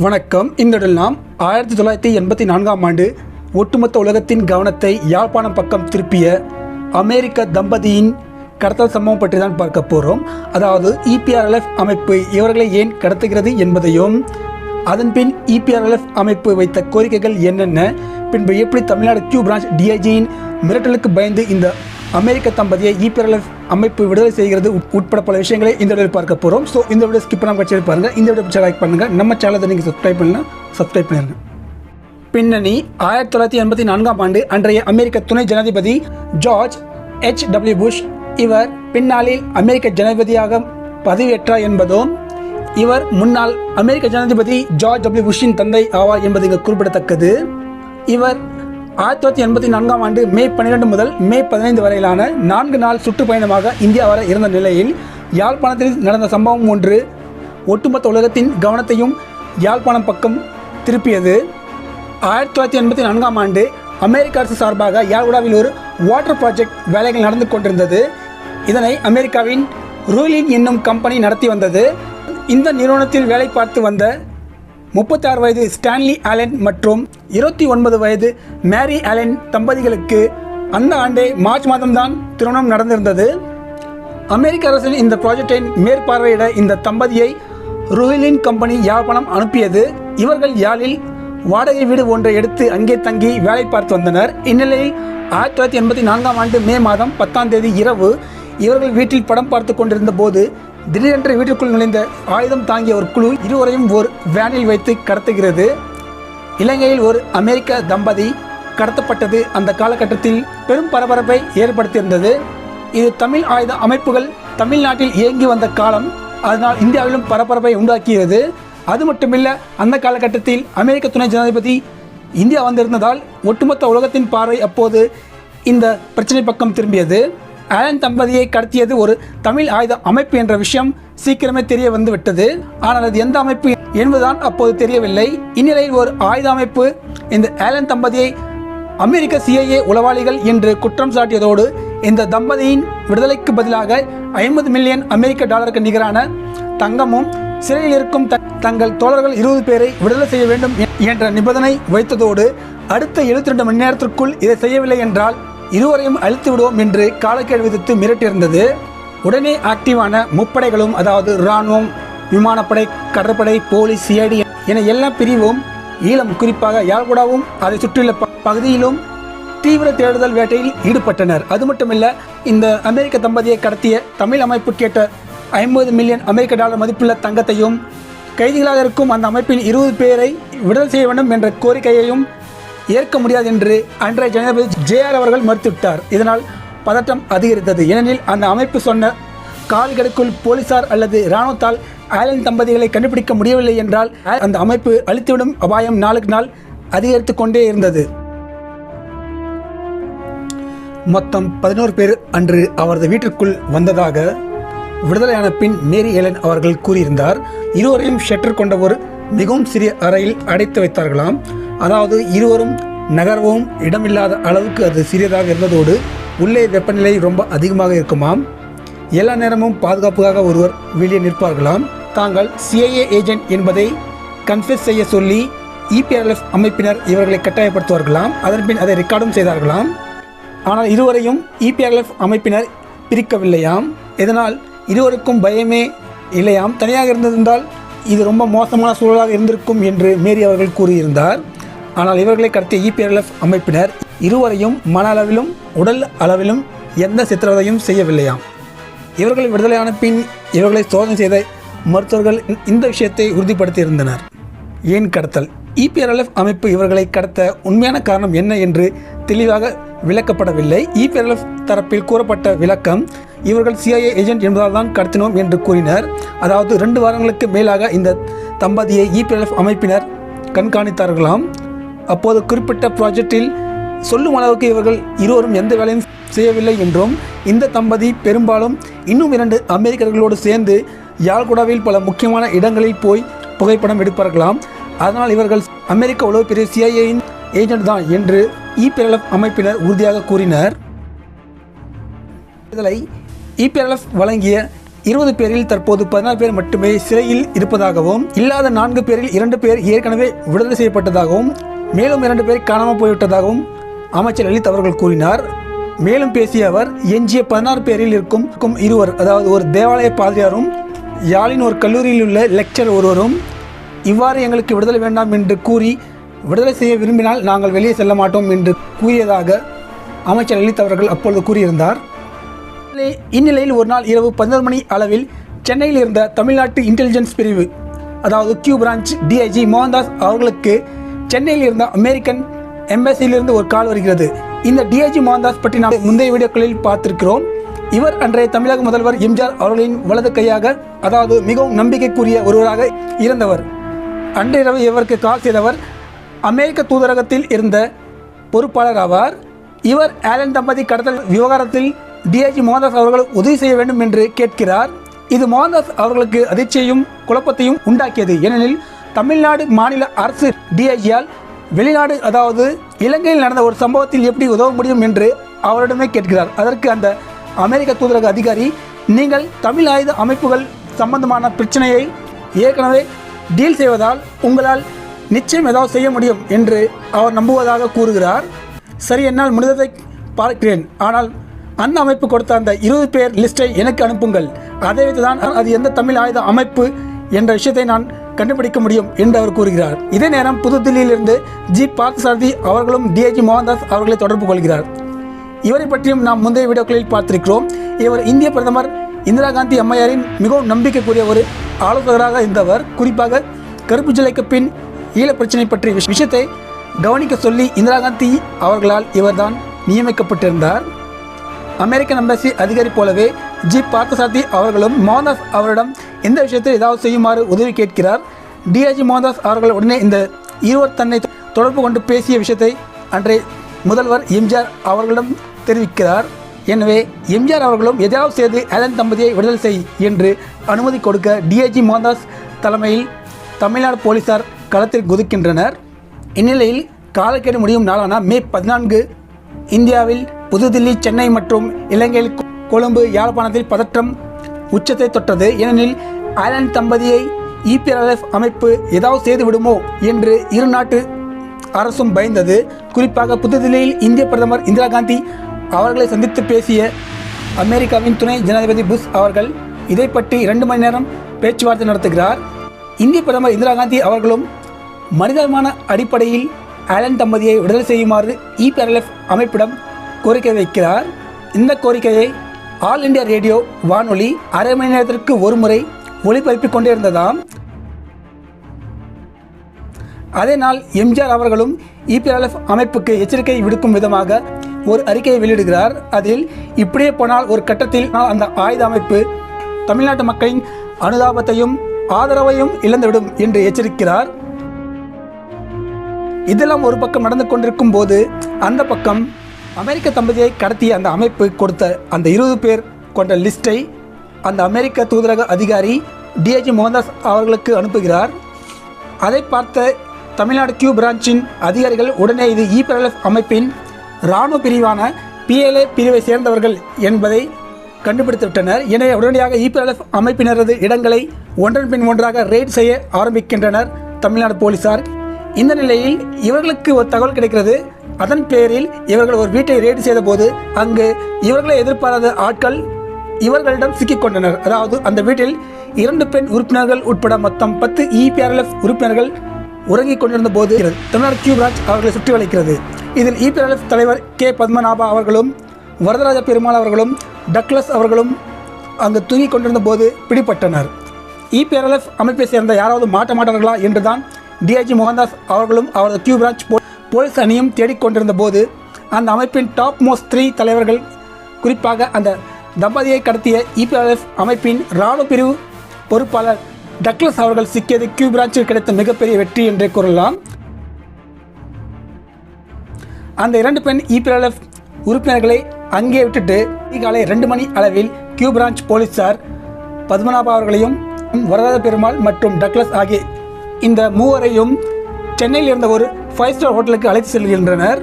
வணக்கம். இந்தொடரில் நாம் ஆயிரத்தி தொள்ளாயிரத்தி எண்பத்தி நான்காம் ஆண்டு ஒட்டுமொத்த உலகத்தின் கவனத்தை யாழ்ப்பாணம் பக்கம் திருப்பிய அமெரிக்க தம்பதியின் கடத்தல் சம்பவம் பற்றி தான் பார்க்க போகிறோம் அதாவது இபிஆர்எல்எஃப் அமைப்பு இவர்களை ஏன் கடத்துகிறது என்பதையும் அதன்பின் இபிஆர்எல்எஃப் அமைப்பு வைத்த கோரிக்கைகள் என்னென்ன பின்பு எப்படி தமிழ்நாடு கியூ பிரான்ச் டிஐஜியின் மிரட்டலுக்கு பயந்து இந்த அமெரிக்க தம்பதியை இபிஆர்எல்எஃப் அமைப்பு விடுதலை செய்கிறது உட்பட பல விஷயங்களை இந்த வீடியோவில் பார்க்க போகிறோம் ஸோ இந்த வீடியோ ஸ்கிப் பண்ணாமல் கட்சியில் பாருங்கள் இந்த வீடியோ பிடிச்சா லைக் பண்ணுங்கள் நம்ம சேனலை நீங்கள் சப்ஸ்கிரைப் பண்ணலாம் சப்ஸ்கிரைப் பண்ணிடுங்க பின்னணி ஆயிரத்தி தொள்ளாயிரத்தி எண்பத்தி நான்காம் ஆண்டு அன்றைய அமெரிக்க துணை ஜனாதிபதி ஜார்ஜ் ஹெச் டபிள்யூ புஷ் இவர் பின்னாளில் அமெரிக்க ஜனாதிபதியாக பதவியேற்றார் என்பதும் இவர் முன்னாள் அமெரிக்க ஜனாதிபதி ஜார்ஜ் டபிள்யூ புஷ்ஷின் தந்தை ஆவார் என்பது இங்கு குறிப்பிடத்தக்கது. இவர் ஆயிரத்தி தொள்ளாயிரத்தி எண்பத்தி நான்காம் ஆண்டு மே பன்னிரெண்டு முதல் மே பதினைந்து வரையிலான நான்கு நாள் சுற்றுப்பயணமாக இந்தியா வர இருந்த நிலையில் யாழ்ப்பாணத்தில் நடந்த சம்பவம் ஒன்று ஒட்டுமொத்த உலகத்தின் கவனத்தையும் யாழ்ப்பாணம் பக்கம் திருப்பியது. ஆயிரத்தி தொள்ளாயிரத்தி எண்பத்தி நான்காம் ஆண்டு அமெரிக்க அரசு சார்பாக யாழ்குடாவில் ஒரு வாட்டர் ப்ராஜெக்ட் வேலைகள் நடந்து கொண்டிருந்தது. இதனை அமெரிக்காவின் ரூலின் என்னும் கம்பெனி நடத்தி வந்தது. இந்த நிறுவனத்தில் வேலை பார்த்து வந்த முப்பத்தாறு வயது ஸ்டான்லி ஆலன் மற்றும் இருபத்தி ஒன்பது வயது மேரி ஆலன் தம்பதிகளுக்கு அந்த ஆண்டே மார்ச் மாதம்தான் திருமணம் நடந்திருந்தது. அமெரிக்க அரசின் இந்த ப்ராஜெக்டை மேற்பார்வையிட இந்த தம்பதியை ருஹிலின் கம்பெனி யாழ்ப்பாணம் அனுப்பியது. இவர்கள் யாழில் வாடகை வீடு ஒன்றை எடுத்து அங்கே தங்கி வேலை பார்த்து வந்தனர். இந்நிலையில் ஆயிரத்தி தொள்ளாயிரத்தி எண்பத்தி நான்காம் ஆண்டு மே மாதம் பத்தாம் தேதி இரவு இவர்கள் வீட்டில் படம் பார்த்து கொண்டிருந்த போது திடீரென்று வீட்டிற்குள் நுழைந்த ஆயுதம் தாங்கிய ஒரு குழு இருவரையும் ஒரு வேனில் வைத்து கடத்துகிறது. இலங்கையில் ஒரு அமெரிக்க தம்பதி கடத்தப்பட்டது. அந்த காலகட்டத்தில் பெரும் பரபரப்பை ஏற்படுத்தியிருந்தது. இது தமிழ் ஆயுத அமைப்புகள் தமிழ்நாட்டில் இயங்கி வந்த காலம். அதனால் இந்தியாவிலும் பரபரப்பை உண்டாக்கியது. அது மட்டுமில்ல அந்த காலகட்டத்தில் அமெரிக்க துணை ஜனாதிபதி இந்தியா வந்திருந்ததால் ஒட்டுமொத்த உலகத்தின் பார்வை அப்போது இந்த பிரச்சனை பக்கம் திரும்பியது. ஆலன் தம்பதியை கடத்தியது ஒரு தமிழ் ஆயுத அமைப்பு என்ற விஷயம் சீக்கிரமே தெரிய வந்து விட்டது ஆனால் அது எந்த அமைப்பு என்பதுதான் அப்போது தெரியவில்லை. இந்நிலையில் ஒரு ஆயுத அமைப்பு இந்த ஆலன் தம்பதியை அமெரிக்க சிஐஏ உளவாளிகள் என்று குற்றம் சாட்டியதோடு இந்த தம்பதியின் விடுதலைக்கு பதிலாக ஐம்பது மில்லியன் அமெரிக்க டாலருக்கு நிகரான தங்கமும் சிறையில் இருக்கும் தங்கள் தோழர்கள் இருபது பேரை விடுதலை செய்ய வேண்டும் என்ற நிபந்தனை வைத்ததோடு அடுத்த 72 மணி நேரத்திற்குள் இதை செய்யவில்லை என்றால் இருவரையும் அழித்து விடுவோம் என்று காலக்கெடு விதித்து மிரட்டியிருந்தது. உடனே ஆக்டிவான முப்படைகளும் அதாவது இராணுவம் விமானப்படை கடற்படை போலீஸ் சிஐடி என எல்லா பிரிவும். ஈழம் குறிப்பாக யாழ்குடாவும் அதை சுற்றியுள்ள பகுதியிலும் தீவிர தேடுதல் வேட்டையில் ஈடுபட்டனர். அது மட்டுமில்ல இந்த அமெரிக்க தம்பதியை கடத்திய தமிழ் அமைப்பு கேட்ட ஐம்பது மில்லியன் அமெரிக்க டாலர் மதிப்புள்ள தங்கத்தையும் கைதிகளாக இருக்கும் அந்த அமைப்பின் இருபது பேரை விடுதலை செய்ய வேண்டும் என்ற கோரிக்கையையும் ஏற்க முடியாது என்று அன்றைய ஜனாதிபதி ஜேஆர் அவர்கள் மறுத்துவிட்டார். இதனால் பதட்டம் அதிகரித்தது. ஏனெனில் அந்த அமைப்பு சொன்ன கால்களுக்குள் போலீசார் அல்லது இராணுவத்தால் ஆலன் தம்பதிகளை கண்டுபிடிக்க முடியவில்லை என்றால் அந்த அமைப்பு அழித்துவிடும் அபாயம் நாளுக்கு நாள் அதிகரித்து கொண்டே இருந்தது. மொத்தம் பதினோரு பேர் அன்று அவரது வீட்டிற்குள் வந்ததாக விடுதலையான பின் மேரி ஏலன் அவர்கள் கூறியிருந்தார். இருவரையும் ஷெட்டர் கொண்ட ஒரு மிகவும் சிறிய அறையில் அடைத்து வைத்தார்களாம். அதாவது இருவரும் நகரவும் இடமில்லாத அளவுக்கு அது சிறியதாக இருந்ததோடு உள்ளே வெப்பநிலை ரொம்ப அதிகமாக இருக்குமாம். எல்லா நேரமும் பாதுகாப்புக்காக ஒருவர் வெளியே நிற்பார்களாம். தாங்கள் சிஐஏ ஏஜென்ட் என்பதை கன்ஃபியூஸ் செய்ய சொல்லி இபிஆர்எஃப் அமைப்பினர் இவர்களை கட்டாயப்படுத்துவார்களாம். அதன்பின் அதை ரெக்கார்டும் செய்தார்களாம். ஆனால் இருவரையும் இபிஆர்எஃப் அமைப்பினர் பிரிக்கவில்லையாம். இதனால் இருவருக்கும் பயமே இல்லையாம். தனியாக இருந்திருந்தால் இது ரொம்ப மோசமான சூழலாக இருந்திருக்கும் என்று மேரி அவர்கள் கூறியிருந்தார். ஆனால் இவர்களை கடத்திய இபிஎல்எஃப் அமைப்பினர் இருவரையும் மன அளவிலும் உடல் அளவிலும் எந்த சித்திரவதையும் செய்யவில்லையாம். இவர்கள் விடுதலையான பின் இவர்களை சோதனை செய்த மருத்துவர்கள் இந்த- இந்த விஷயத்தை உறுதிப்படுத்தியிருந்தனர். ஏன் கடத்தல்? இபிஆர்எல்எஃப் அமைப்பு இவர்களை கடத்த உண்மையான காரணம் என்ன என்று தெளிவாக விளக்கப்படவில்லை. இபிஆர்எல்எஃப் தரப்பில் கூறப்பட்ட விளக்கம் இவர்கள் சிஐஏ ஏஜென்ட் என்பதால் தான் கடத்தினோம் என்று கூறினர். அதாவது ரெண்டு வாரங்களுக்கு மேலாக இந்த தம்பதியை இபிஆர்எல்எஃப் அமைப்பினர் கண்காணித்தார்களாம். அப்போது குறிப்பிட்ட ப்ராஜெக்டில் சொல்லும் அளவுக்கு இவர்கள் இருவரும் எந்த வேலையும் செய்யவில்லை என்றும் இந்த தம்பதி பெரும்பாலும் இன்னும் இரண்டு அமெரிக்கர்களோடு சேர்ந்து யாழ்குடாவில் பல முக்கியமான இடங்களில் போய் புகைப்படம் எடுப்பார்களாம். அதனால் இவர்கள் அமெரிக்க உளவு பெரிய சிஐஏயின் ஏஜென்ட் தான் என்று இபிஎல்எஃப் அமைப்பினர் உறுதியாக கூறினர். விடுதலை இபிஎல்எஃப் வழங்கிய இருபது பேரில் தற்போது பதினாறு பேர் மட்டுமே சிறையில் இருப்பதாகவும் இல்லாத நான்கு பேரில் இரண்டு பேர் ஏற்கனவே விடுதலை செய்யப்பட்டதாகவும் மேலும் இரண்டு பேர் காணாமல் போய்விட்டதாகவும் அமைச்சர் லலித் அவர்கள் கூறினார். மேலும் பேசிய அவர் எஞ்சிய பதினாறு பேரில் இருக்கும் இருவர் அதாவது ஒரு தேவாலய பாதிரியாரும் யாழின் ஒரு கல்லூரியில் உள்ள லெக்சர் ஒருவரும் இவ்வாறு எங்களுக்கு விடுதலை வேண்டாம் என்று கூறி விடுதலை செய்ய விரும்பினால் நாங்கள் வெளியே செல்ல மாட்டோம் என்று கூறியதாக அமைச்சர் லலித் அவர்கள் அப்பொழுது கூறியிருந்தார். இந்நிலையில் ஒரு நாள் இரவு பதினொரு மணி அளவில் சென்னையில் இருந்த தமிழ்நாட்டு இன்டெலிஜென்ஸ் பிரிவு அதாவது கியூ பிரான்ச் டிஐஜி மோகன்தாஸ் அவர்களுக்கு சென்னையில் இருந்த அமெரிக்கன் எம்பசியிலிருந்து ஒரு கால் வருகிறது. இந்த டிஐஜி மோகன்தாஸ் பற்றி நாம் முந்தைய வீடியோக்களில் பார்த்திருக்கிறோம். இவர் அன்றைய தமிழக முதல்வர் எம்ஜிஆர் அவர்களின் வலது கையாக அதாவது மிகவும் நம்பிக்கைக்குரிய ஒருவராக இருந்தவர். அன்றிரவு இவருக்கு கால் செய்தவர் அமெரிக்க தூதரகத்தில் இருந்த பொறுப்பாளர் ஆவார். இவர் ஆலன் தம்பதி கடத்தல் விவகாரத்தில் டிஐஜி மோகன்தாஸ் அவர்கள் உதவி செய்ய வேண்டும் என்று கேட்கிறார். இது மோகன்தாஸ் அவர்களுக்கு அதிர்ச்சியையும் குழப்பத்தையும் உண்டாக்கியது. ஏனெனில் தமிழ்நாடு மாநில அரசு டிஐஜியால் வெளிநாடு அதாவது இலங்கையில் நடந்த ஒரு சம்பவத்தில் எப்படி உதவ முடியும் என்று அவரிடமே கேட்கிறார். அதற்கு அந்த அமெரிக்க தூதரக அதிகாரி நீங்கள் தமிழ் ஆயுத அமைப்புகள் சம்பந்தமான பிரச்சனையை ஏற்கனவே டீல் செய்வதால் உங்களால் நிச்சயம் ஏதாவது செய்ய முடியும் என்று அவர் நம்புவதாக கூறுகிறார். சரி என்னால் முடிந்ததை பார்க்கிறேன். ஆனால் அந்த அமைப்பு கொடுத்த அந்த இருபது பேர் லிஸ்ட்டை எனக்கு அனுப்புங்கள். அதை வைத்து தான் அது எந்த தமிழ் ஆயுத அமைப்பு என்ற விஷயத்தை நான் கண்டுபிடிக்க முடியும் என்று அவர் கூறுகிறார். இதே நேரம் புதுதில்லியிலிருந்து ஜி. பார்த்தசாரதி அவர்களும் டிஐஜி மோகன்தாஸ் அவர்களை தொடர்பு கொள்கிறார். இவரை பற்றியும் நாம் முந்தைய வீடியோக்களில் பார்த்திருக்கிறோம். இவர் இந்திய பிரதமர் இந்திரா காந்தி அம்மையாரின் மிகவும் நம்பிக்கைக்குரிய ஒரு ஆலோசகராக இருந்தவர். குறிப்பாக கருப்பு ஜலைக்கு பின் ஈழப் பிரச்சனை பற்றிய விஷயத்தை கவனிக்க சொல்லி இந்திரா காந்தி அவர்களால் இவர்தான் நியமிக்கப்பட்டிருந்தார். அமெரிக்கன் எம்பசி அதிகாரி போலவே ஜி. பார்த்தசாரதி அவர்களும் மோகன்தாஸ் அவரிடம் இந்த விஷயத்தில் ஏதாவது செய்யுமாறு உதவி கேட்கிறார். டிஐஜி மோகன்தாஸ் அவர்கள் உடனே இந்த இருவர் தன்னை தொடர்பு கொண்டு பேசிய விஷயத்தை அன்றைய முதல்வர் எம்ஜிஆர் அவர்களிடம் தெரிவிக்கிறார். எனவே எம்ஜிஆர் அவர்களும் எதையாவது செய்து அலன் தம்பதியை விடுதலை செய் என்று அனுமதி கொடுக்க டிஐஜி மோகன்தாஸ் தலைமையில் தமிழ்நாடு போலீசார் களத்தில் குதிக்கின்றனர். இந்நிலையில் காலக்கெடு முடியும் நாளான மே பதினான்கு இந்தியாவில் புதுதில்லி சென்னை மற்றும் இலங்கையில் கொழும்பு யாழ்ப்பாணத்தில் பதற்றம் உச்சத்தை தொட்டது. ஏனெனில் ஐலாந்து தம்பதியை இபிஆர்எஃப் அமைப்பு ஏதாவது செய்து விடுமோ என்று இரு நாட்டு அரசும் பயந்தது. குறிப்பாக புதுதில்லியில் இந்திய பிரதமர் இந்திரா காந்தி அவர்களை சந்தித்து பேசிய அமெரிக்காவின் துணை ஜனாதிபதி புஷ் அவர்கள் இதை பற்றி இரண்டு மணி நேரம் பேச்சுவார்த்தை நடத்துகிறார். இந்திய பிரதமர் இந்திரா காந்தி அவர்களும் மனிதமான அடிப்படையில் ஆலன் தம்பதியை விடுதலை செய்யுமாறு இபிஆர்எல்எஃப் அமைப்பிடம் கோரிக்கை வைக்கிறார். இந்த கோரிக்கையை ஆல் இந்தியா ரேடியோ வானொலி அரை மணி நேரத்திற்கு ஒரு முறை ஒளிபரப்பிக் கொண்டே இருந்ததாம் அதே நாள் எம்ஜிஆர் அவர்களும் இபிஆர்எஃப் அமைப்புக்கு எச்சரிக்கை விடுக்கும் விதமாக ஒரு அறிக்கையை வெளியிடுகிறார். அதில் இப்படியே போனால் ஒரு கட்டத்தில் அந்த ஆயுத அமைப்பு தமிழ்நாட்டு மக்களின் அனுதாபத்தையும் ஆதரவையும் இழந்துவிடும் என்று எச்சரிக்கிறார். இதெல்லாம் ஒரு பக்கம் நடந்து கொண்டிருக்கும் போது அந்த பக்கம் அமெரிக்க தம்பதியை கடத்திய அந்த அமைப்பு கொடுத்த அந்த இருபது பேர் கொண்ட லிஸ்ட்டை அந்த அமெரிக்க தூதரக அதிகாரி டிஐஜி மோகன்தாஸ் அவர்களுக்கு அனுப்புகிறார். அதை பார்த்த தமிழ்நாடு கியூ பிரான்ச்சின் அதிகாரிகள் உடனே இது இபிஎல்எஃப் அமைப்பின் இராணுவ பிரிவான பிஎல்ஏ பிரிவை சேர்ந்தவர்கள் என்பதை கண்டுபிடித்துவிட்டனர். எனவே உடனடியாக இபிஎல்எஃப் அமைப்பினரது இடங்களை ஒன்றன் பின் ஒன்றாக ரெய்ட் செய்ய ஆரம்பிக்கின்றனர் தமிழ்நாடு போலீசார். இந்த நிலையில் இவர்களுக்கு ஒரு தகவல் கிடைக்கிறது. அதன் பேரில் இவர்கள் ஒரு வீட்டை ரெய்டு செய்தபோது அங்கு இவர்களை எதிர்பாராத ஆட்கள் இவர்களிடம் சிக்கிக் கொண்டனர் அதாவது அந்த வீட்டில் இரண்டு பெண் உறுப்பினர்கள் உட்பட மொத்தம் பத்து இபிஆர்எல்எஃப் உறுப்பினர்கள் உறங்கிக் கொண்டிருந்த போது தமிழ்நாடு கியூப்ராஜ் அவர்களை சுற்றி வளைக்கிறது. இதில் இபிஆர்எல்எஃப் தலைவர் கே. பத்மநாபா அவர்களும் வரதராஜ பெருமாள் அவர்களும் டக்ளஸ் அவர்களும் அங்கு தூங்கிக் கொண்டிருந்த போது பிடிபட்டனர். இபிஆர்எல்எஃப் அமைப்பை சேர்ந்த யாராவது மாட்ட மாட்டார்களா என்றுதான் டிஐஜி மோகன்தாஸ் அவர்களும் அவரது கியூ பிரான்ச் போ- போலீஸ் அணியும் தேடிக்கொண்டிருந்த போது அந்த அமைப்பின் டாப் மோஸ்ட் த்ரீ தலைவர்கள் குறிப்பாக அந்த தம்பதியை கடத்திய இபிஆர்எஃப் அமைப்பின் இராணுவ பிரிவு பொறுப்பாளர் டக்ளஸ் அவர்கள் சிக்கியது கியூ பிரான்ச்சில் கிடைத்த மிகப்பெரிய வெற்றி என்றே கூறலாம். அந்த இரண்டு பெண் இபிஎல்எஃப் உறுப்பினர்களை அங்கே விட்டுட்டு அதிகாலை ரெண்டு மணி அளவில் கியூ பிரான்ச் போலீசார் பத்மநாபா அவர்களையும் வரதாத பெருமாள் மற்றும் டக்ளஸ் ஆகிய இந்த மூவரையும் சென்னையில் இருந்த ஒரு ஃபைவ் ஸ்டார் ஹோட்டலுக்கு அழைத்து செல்கின்றனர்.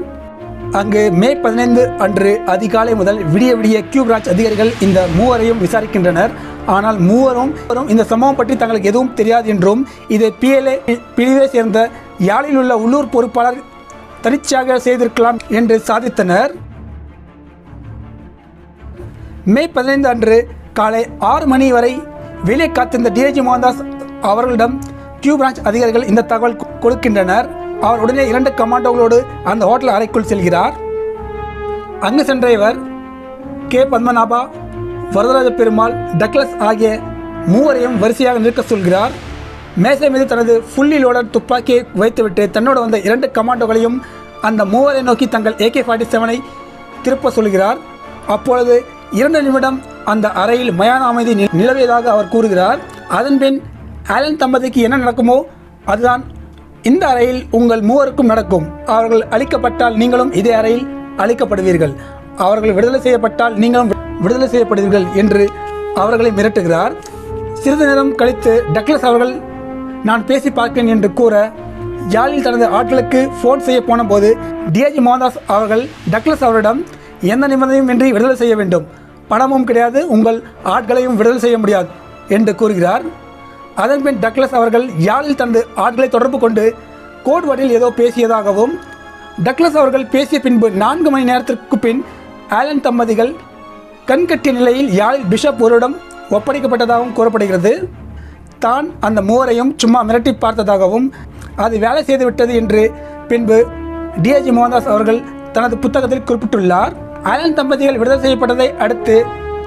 அங்கு மே பதினைந்து அன்று அதிகாலை முதல் விடிய விடிய கியூப்ராஜ் அதிகாரிகள் இந்த மூவரையும் விசாரிக்கின்றனர். ஆனால் மூவரும் மூவரும் இந்த சம்பவம் பற்றி தங்களுக்கு எதுவும் தெரியாது என்றும் இதை பிஎல்ஏ பிரிவை சேர்ந்த யாழில் உள்ள உள்ளூர் பொறுப்பாளர் தனிச்சையாக செய்திருக்கலாம் என்று சாதித்தனர். மே பதினைந்து அன்று காலை ஆறு மணி வரை வெளியே காத்திருந்த டிஏஜி மோகன்தாஸ் அவர்களிடம் கியூ பிரான்ச் அதிகாரிகள் இந்த தகவல் கொடுக்கின்றனர். அவர் உடனே இரண்டு கமாண்டோகளோடு அந்த ஹோட்டல் அறைக்குள் செல்கிறார். அங்கு சென்ற இவர் கே. பத்மநாபா வரதராஜ பெருமாள் டக்ளஸ் ஆகிய மூவரையும் வரிசையாக நிற்க சொல்கிறார். மேசை மீது தனது ஃபுல்லி லோடர் துப்பாக்கியை வைத்துவிட்டு தன்னோடு வந்த இரண்டு கமாண்டோகளையும் அந்த மூவரை நோக்கி தங்கள் ஏகே ஃபார்ட்டி செவனை திருப்ப சொல்கிறார். அப்பொழுது இரண்டு நிமிடம் அந்த அறையில் மயான அமைதி நி- நிலவியதாக அவர் கூறுகிறார். அதன்பின் ஆலன் தம்பதிக்கு என்ன நடக்குமோ அதுதான். இந்த அறையில் உங்கள் மூவருக்கும் நடக்கும். அவர்கள் அழிக்கப்பட்டால் நீங்களும் இதே அறையில் அழிக்கப்படுவீர்கள். அவர்கள் விடுதலை செய்யப்பட்டால் நீங்களும் விடுதலை செய்யப்படுவீர்கள் என்று அவர்களை மிரட்டுகிறார். சிறிது நேரம் கழித்து டக்ளஸ் அவர்கள் நான் பேசி பார்க்கிறேன் என்று கூற ஜாலில் தனது ஆட்களுக்கு ஃபோன் செய்ய போன போது டிஏஜி மோகன்தாஸ் அவர்கள் டக்ளஸ் அவரிடம் எந்த நிபந்தனையும் இன்றி விடுதலை செய்ய வேண்டும். பணமும் கிடையாது. உங்கள் ஆட்களையும் விடுதலை செய்ய முடியாது என்று கூறுகிறார். அதன்பின் டக்ளஸ் அவர்கள் யாழில் தனது ஆட்களை தொடர்பு கொண்டு கோட்வாட்டில் ஏதோ பேசியதாகவும் டக்ளஸ் அவர்கள் பேசிய பின்பு நான்கு மணி நேரத்திற்கு பின் ஆலன் தம்பதிகள் கண்கட்டிய நிலையில் யாழில் பிஷப் ஒருவரிடம் ஒப்படைக்கப்பட்டதாகவும் கூறப்படுகிறது. தான் அந்த மூவரையும் சும்மா மிரட்டி பார்த்ததாகவும் அது வேலை செய்துவிட்டது என்று பின்பு டிஏஜி மோகன்தாஸ் அவர்கள் தனது புத்தகத்தில் குறிப்பிட்டுள்ளார். ஆலன் தம்பதிகள் விடுதலை செய்யப்பட்டதை அடுத்து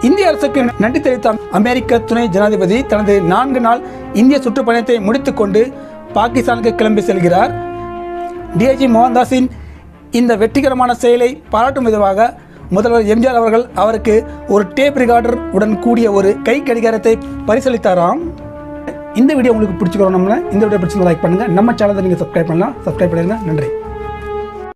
இந்திய அரசுக்கு நன்றி தெரிவித்த அமெரிக்க துணை ஜனாதிபதி தனது நான்கு நாள் இந்திய சுற்றுப்பயணத்தை முடித்துக்கொண்டு பாகிஸ்தானுக்கு கிளம்பி செல்கிறார். டிஐஜி மோகன்தாஸின் இந்த வெற்றிகரமான செயலை பாராட்டும் விதமாக முதல்வர் எம்ஜிஆர் அவர்கள் அவருக்கு ஒரு டேப் ரிகார்டர் உடன் கூடிய ஒரு கை கடிகாரத்தை பரிசளித்தாராம். இந்த வீடியோ உங்களுக்கு பிடிச்சிக்கிறோம் நம்ம இந்த வீடியோ பிடிச்சி லைக் பண்ணுங்கள் நம்ம சேனலை நீங்கள் சப்ஸ்கிரைப் பண்ணலாம். சப்ஸ்கிரைப் பண்ணிடுங்க. நன்றி.